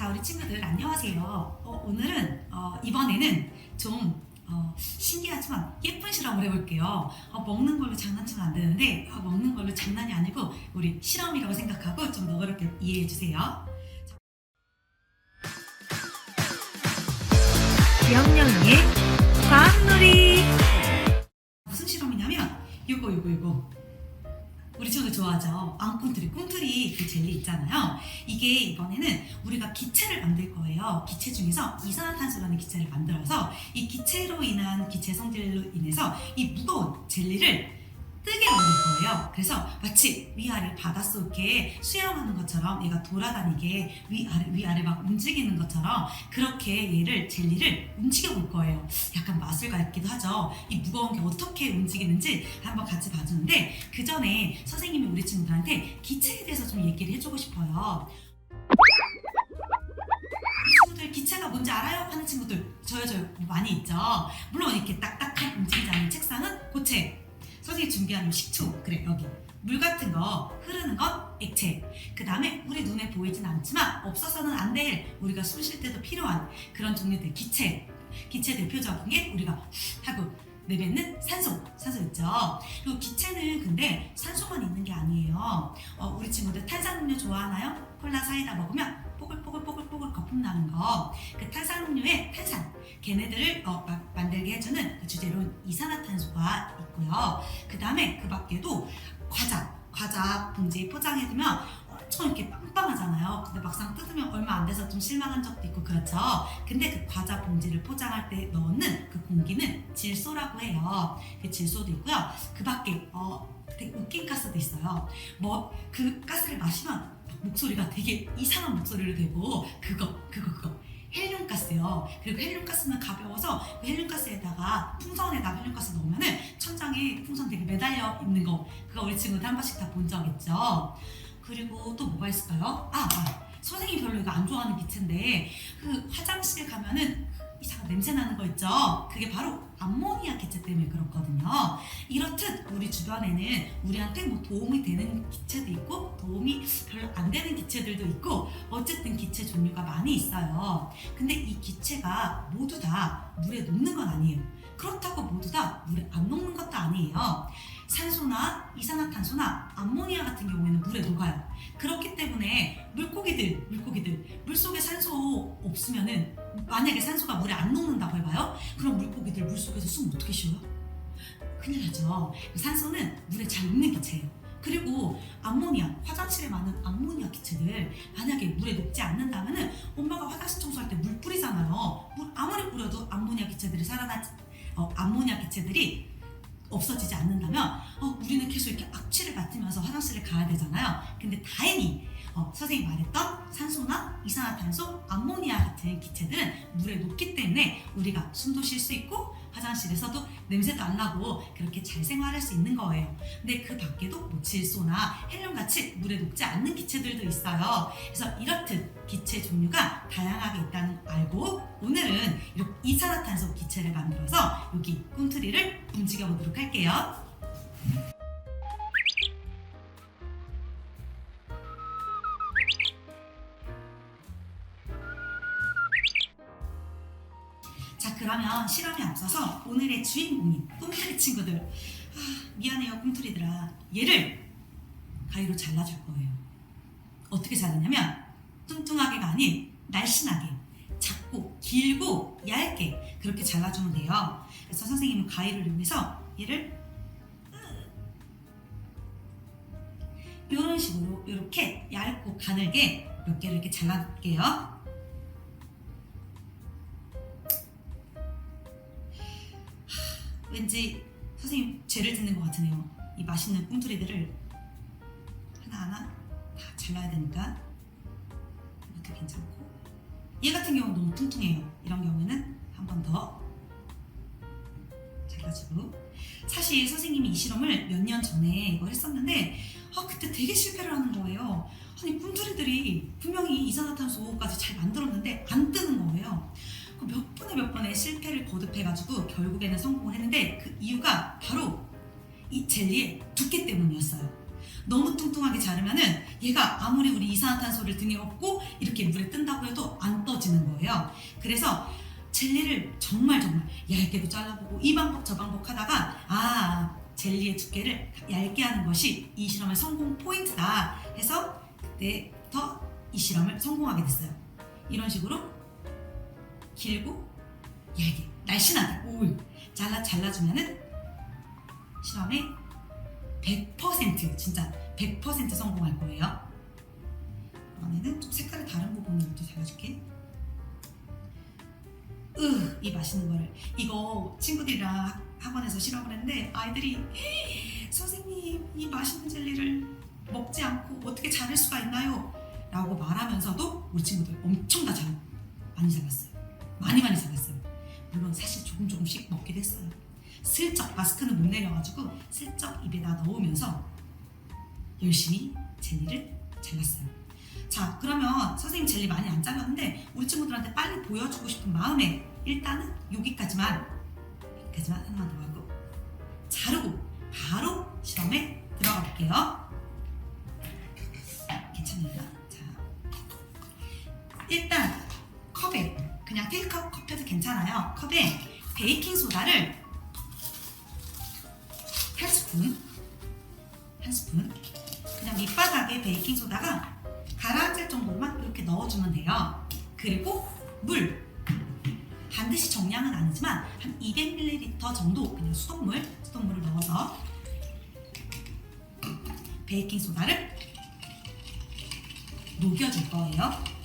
자, 우리 친구들 안녕하세요. 어, 오늘은 어, 이번에는 좀 어, 신기하지만 예쁜 실험을 해볼게요. 어, 먹는 걸로 장난치면 안 되는데 어, 먹는 걸로 장난이 아니고 우리 실험이라고 생각하고 좀 너그럽게 이해해 주세요. 기억력이의 과학놀이 무슨 실험이냐면 요거 요거 요거 우리 친구들 좋아하죠? 앙꿈틀이 꿈틀이 그 젤리 있잖아요 이게 이번에는 우리가 기체를 만들 거예요 기체 중에서 이산화탄소라는 기체를 만들어서 이 기체로 인한 기체 성질로 인해서 이 무거운 젤리를 뜨게 만들 거예요 그래서 마치 위아래 바닷속에 수영하는 것처럼 얘가 돌아다니게 위아래 위아래 막 움직이는 것처럼 그렇게 얘를 젤리를 움직여 볼 거예요 약간 마술 같기도 하죠. 이 무거운 게 어떻게 움직이는지 한번 같이 봐주는데 그 전에 선생님이 우리 친구들한테 기체에 대해서 좀 얘기를 해주고 싶어요. 친구들 기체가 뭔지 알아요? 하는 친구들 저요 저요 많이 있죠. 물론 이렇게 딱딱한 움직이지 않는 책상은 고체. 선생님이 준비한 요 식초 그래 여기 물 같은 거 흐르는 건 액체 그 다음에 우리 눈에 보이진 않지만 없어서는 안 될 우리가 숨 쉴 때도 필요한 그런 종류들 기체 기체 대표적인 게 우리가 하고 내뱉는 산소, 산소 있죠. 그리고 기체는 근데 산소만 있는 게 아니에요. 어, 우리 친구들 탄산음료 좋아하나요? 콜라 사이다 먹으면 뽀글뽀글뽀글뽀글 거품 나는 거. 그 탄산음료에 탄산, 걔네들을 어, 마- 만들게 해주는 그 주재료 이산화탄소가 있고요. 그 다음에 그 밖에도 과자, 과자 봉지에 포장해두면 엄청 이렇게 빵빵하잖아요. 근데 막상 뜯으면 얼마 안 돼서 좀 실망한 적도 있고 그렇죠. 근데 그 과자 봉지를 포장할 때 넣는 그 공기는 질소라고 해요. 그 질소도 있고요. 그 밖에 어 되게 웃긴 가스도 있어요. 뭐 그 가스를 마시면 목소리가 되게 이상한 목소리를 내고 그거 그거 그거 헬륨 가스요. 그리고 헬륨 가스는 가벼워서 그 헬륨 가스에다가 풍선에다가 헬륨 가스 넣으면은 천장에 풍선 되게 매달려 있는 거 그거 우리 친구들 한 번씩 다 본 적 있죠. 그리고 또 뭐가 있을까요? 아, 아 선생님 별로 이거 안 좋아하는 기체인데 그 화장실 가면은 이상한 냄새 나는 거 있죠? 그게 바로 암모니아 기체 때문에 그렇거든요. 이렇듯 우리 주변에는 우리한테 뭐 도움이 되는 기체도 있고 도움이 별로 안 되는 기체들도 있고 어쨌든 기체 종류가 많이 있어요. 근데 이 기체가 모두 다 물에 녹는 건 아니에요. 그렇다고 모두 다 물에 안 녹는 것도 아니에요. 산소나 이산화탄소나 암모니아 같은 경우에는 물에 녹아요. 그렇기 때문에 물고기들, 물고기들, 물속에 산소 없으면은 만약에 산소가 물에 안 녹는다고 해봐요. 그럼 물고기들 물속에서 숨 어떻게 쉬어요? 큰일 나죠. 산소는 물에 잘 녹는 기체예요. 그리고 암모니아, 화장실에 많은 암모니아 기체들 만약에 물에 녹지 않는다면은 엄마가 화장실 청소할 때 물 뿌리잖아요. 물 아무리 뿌려도 암모니아 기체들이 살아나지, 어, 암모니아 기체들이 없어지지 않는다면 어, 우리는 계속 이렇게 악취를 맡으면서 화장실을 가야 되잖아요. 근데 다행히 어, 선생님이 말했던 산소나 이산화탄소, 암모니아 같은 기체들은 물에 녹기 때문에 우리가 숨도 쉴 수 있고 화장실에서도 냄새도 안 나고 그렇게 잘 생활할 수 있는 거예요. 근데 그 밖에도 뭐 질소나 헬륨 같이 물에 녹지 않는 기체들도 있어요. 그래서 이렇듯 기체 종류가 다양하게 있다는 걸 알고 오늘은 이렇게 이산화탄소 기체를 만들어서 여기 꿈틀이를 움직여 보도록 할게요. 그러면 실험에 앞서서 오늘의 주인공인 꿈틀이 친구들. 아, 미안해요 꿈틀이들아. 얘를 가위로 잘라줄 거예요. 어떻게 자르냐면 뚱뚱하게가 아닌 날씬하게 작고 길고 얇게 그렇게 잘라주면 돼요. 그래서 선생님은 가위를 이용해서 얘를 이런 식으로 이렇게 얇고 가늘게 몇 개를 이렇게 잘라줄게요 왠지 선생님 죄를 짓는 것 같으네요. 이 맛있는 꿈틀이들을 하나하나 다 잘라야 되니까 이것도 괜찮고 얘 같은 경우는 너무 퉁퉁해요. 이런 경우에는 한 번 더 잘라주고 사실 선생님이 이 실험을 몇 년 전에 이거 했었는데 아 그때 되게 실패를 하는 거예요. 아니 꿈틀이들이 분명히 이산화탄소까지 잘 만들었는데 안 뜨는 거예요. 그몇 번에 몇 번의 실패를 거듭해가지고 결국에는 성공을 했는데 그 이유가 바로 이 젤리의 두께 때문이었어요. 너무 뚱뚱하게 자르면은 얘가 아무리 우리 이산화탄소를 등에 업고 이렇게 물에 뜬다고 해도 그래서 젤리를 정말 정말 얇게도 잘라보고 이 방법 저 방법 하다가 아 젤리의 두께를 얇게 하는 것이 이 실험의 성공 포인트다 해서 그때부터 이 실험을 성공하게 됐어요. 이런 식으로 길고 얇게 날씬하게 오 잘라 잘라주면은 실험에 100% 진짜 100% 성공할 거예요. 이번에는 좀 색깔이 다른 부분을 또 잘라줄게. 으, 이 맛있는 거를 이거 친구들이랑 학- 학원에서 실험을 했는데 아이들이 선생님 이 맛있는 젤리를 먹지 않고 어떻게 자를 수가 있나요? 라고 말하면서도 우리 친구들 엄청 다 잘, 많이 잘랐어요. 많이 많이 잘랐어요. 물론 사실 조금 조금씩 먹게 됐어요. 슬쩍 마스크는 못 내려가지고 슬쩍 입에다 넣으면서 열심히 젤리를 잘랐어요. 자 그러면 선생님 젤리 많이 안 잘랐는데 우리 친구들한테 빨리 보여주고 싶은 마음에 일단은 여기까지만 여기까지만 하나만 더 하고 자르고 바로 실험에 들어가 볼게요. 괜찮습니다. 자 일단 괜찮아요. 컵에 베이킹 소다를 한 스푼 한 스푼 그냥 밑바닥에 베이킹 소다가 가라앉을 정도로만 이렇게 넣어주면 돼요. 그리고 물 반드시 정량은 아니지만 한 200ml 정도 그냥 수돗물 수돗물을 넣어서 베이킹 소다를 녹여줄 거예요.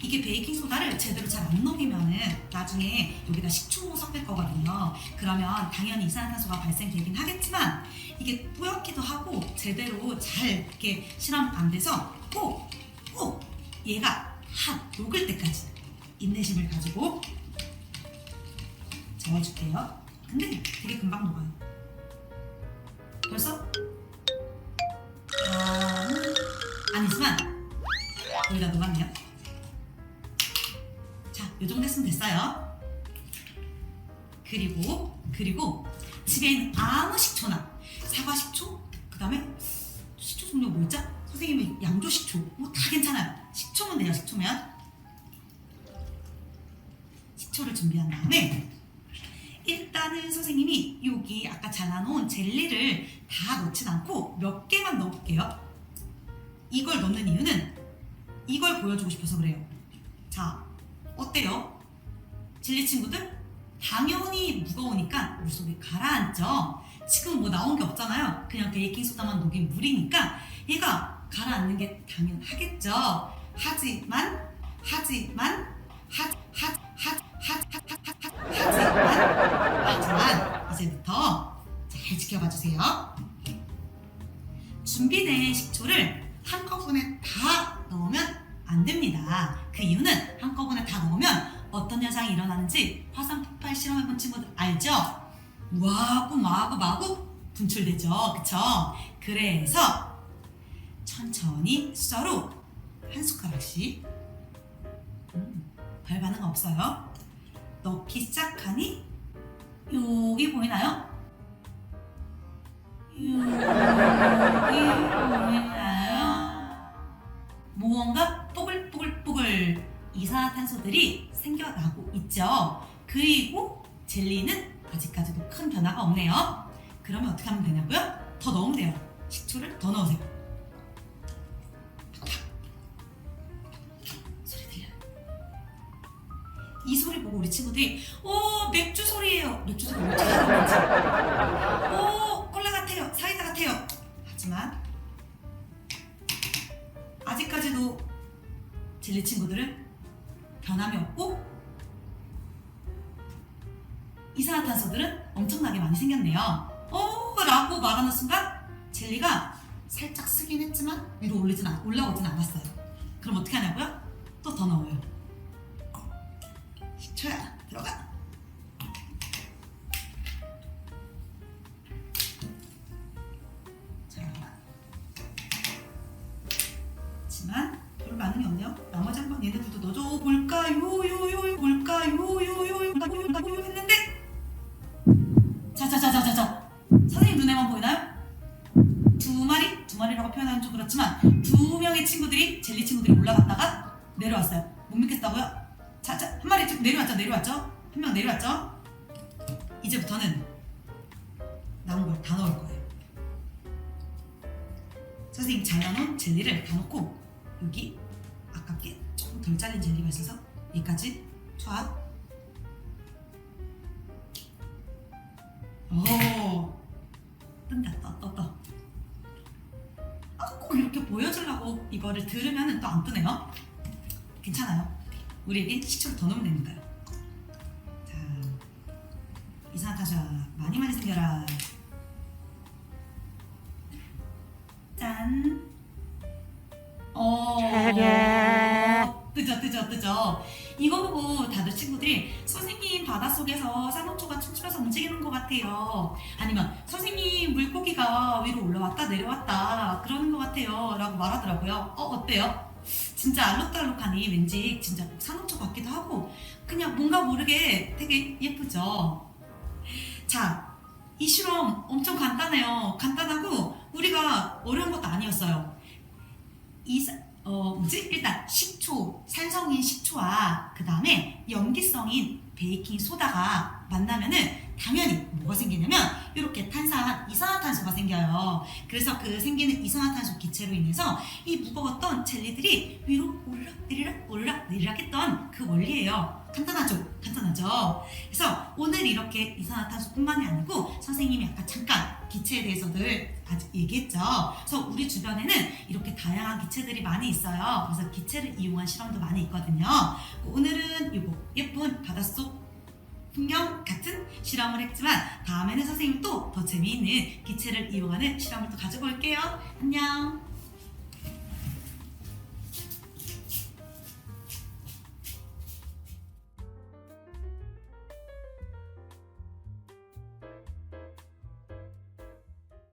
이게 베이킹 소다를 제대로 잘 안 녹이면은 나중에 여기다 식초 섞을 거거든요. 그러면 당연히 이산화탄소가 발생되긴 하겠지만 이게 뿌옇기도 하고 제대로 잘 이렇게 실험 안 돼서 꼭 꼭 얘가 한 녹을 때까지 인내심을 가지고 저어줄게요. 근데 되게 금방 녹아요. 벌써 반은 아니지만 거의 다 녹았네요. 자, 요 정도 했으면 됐어요. 그리고 그리고 집에 아무 식초나 사과 식초, 그 다음에 식초 종류 뭐 있죠? 선생님이 양조 식초, 뭐 다 괜찮아요. 식초면 돼요, 식초면. 식초를 준비한 다음에 일단은 선생님이 여기 아까 잘라놓은 젤리를 다 넣진 않고 몇 개만 넣어볼게요. 이걸 넣는 이유는 이걸 보여주고 싶어서 그래요. 자, 어때요? 젤리 친구들? 당연히 무거우니까 물속에 가라앉죠. 지금 뭐 나온 게 없잖아요. 그냥 베이킹 소다만 녹인 물이니까 얘가 가라앉는 게 당연하겠죠. 하지만 하지만 하 하 하 하 하 하 하지만 하지만 이제부터 잘 지켜봐 주세요. 준비된 식초를 한꺼번에 다 넣으면 안 됩니다. 그 이유는 한꺼번에 다 넣으면 어떤 현상이 일어나는지 화산 폭발 실험해본 친구들 알죠? 우아하고 마하고 마하고 분출되죠. 그쵸? 그래서 천천히 숫자로 한 숟가락씩 음, 별 반응 없어요. 넣기 시작하니 여기 보이나요? 여기 보이나요? 무언가 뽀글뽀글뽀글 이산화탄소들이 생겨나고 있죠. 그리고 젤리는 아직까지도 큰 변화가 없네요. 그러면 어떻게 하면 되냐고요? 더 넣으면 돼요. 식초를 더 넣으세요. 소리 들려요? 이 소리 보고 우리 친구들이 오 맥주 소리예요. 맥주 소리 왜 이렇게 하는지. 탄소들은 엄청나게 많이 생겼네요. 오 라고 말하는 순간 젤리가 살짝 쓰긴 했지만 위로 올리진 않, 올라오진 않았어요. 그럼 어떻게 하냐고요? 마리라고 표현하면 좀 그렇지만 두 명의 친구들이 젤리 친구들이 올라갔다가 내려왔어요. 못 믿겠다고요? 자, 자, 한 마리 좀 내려왔죠, 내려왔죠? 한 명 내려왔죠? 이제부터는 남은 걸 다 넣을 거예요. 선생님 잘라놓은 젤리를 다 넣고 여기 아깝게 조금 덜 잘린 젤리가 있어서 여기까지 쫙. 오, 이거를 들으면 또안 뜨네요. 괜찮아요. 우리에게 식초를 더 넣으면 되니까요. 자, 이산화탄소 많이 많이 생겨라. 짠. 어. 뜨죠, 뜨죠, 뜨죠. 이거 보고 다들 친구들이 선생님 바닷속에서 산호초가 춤추면서 움직이는 것 같아요. 아니면 선생님 물고기가 위로 올라왔다 내려왔다 그러는 것 같아요. 라고 말하더라고요. 어, 어때요? 진짜 알록달록하니 왠지 진짜 산호초 같기도 하고 그냥 뭔가 모르게 되게 예쁘죠. 자, 이 실험 엄청 간단해요. 간단하고 우리가 어려운 것도 아니었어요. 이 사- 어, 뭐지? 일단 식초, 산성인 식초와 그 다음에 염기성인 베이킹 소다가 만나면은 당연히 뭐가 생기냐면 이렇게 탄산, 이산화탄소가 생겨요. 그래서 그 생기는 이산화탄소 기체로 인해서 이 무거웠던 젤리들이 위로 올라 내리라 했던 그 원리예요. 간단하죠? 간단하죠? 그래서 오늘 이렇게 이산화탄소뿐만이 아니고 선생님이 아까 잠깐 기체에 대해서들 아직 얘기했죠. 그래서 우리 주변에는 이렇게 다양한 기체들이 많이 있어요. 그래서 기체를 이용한 실험도 많이 있거든요. 오늘은 이거 예쁜 바닷속 풍경 같은 실험을 했지만 다음에는 선생님 또 더 재미있는 기체를 이용하는 실험을 또 가지고 올게요. 안녕.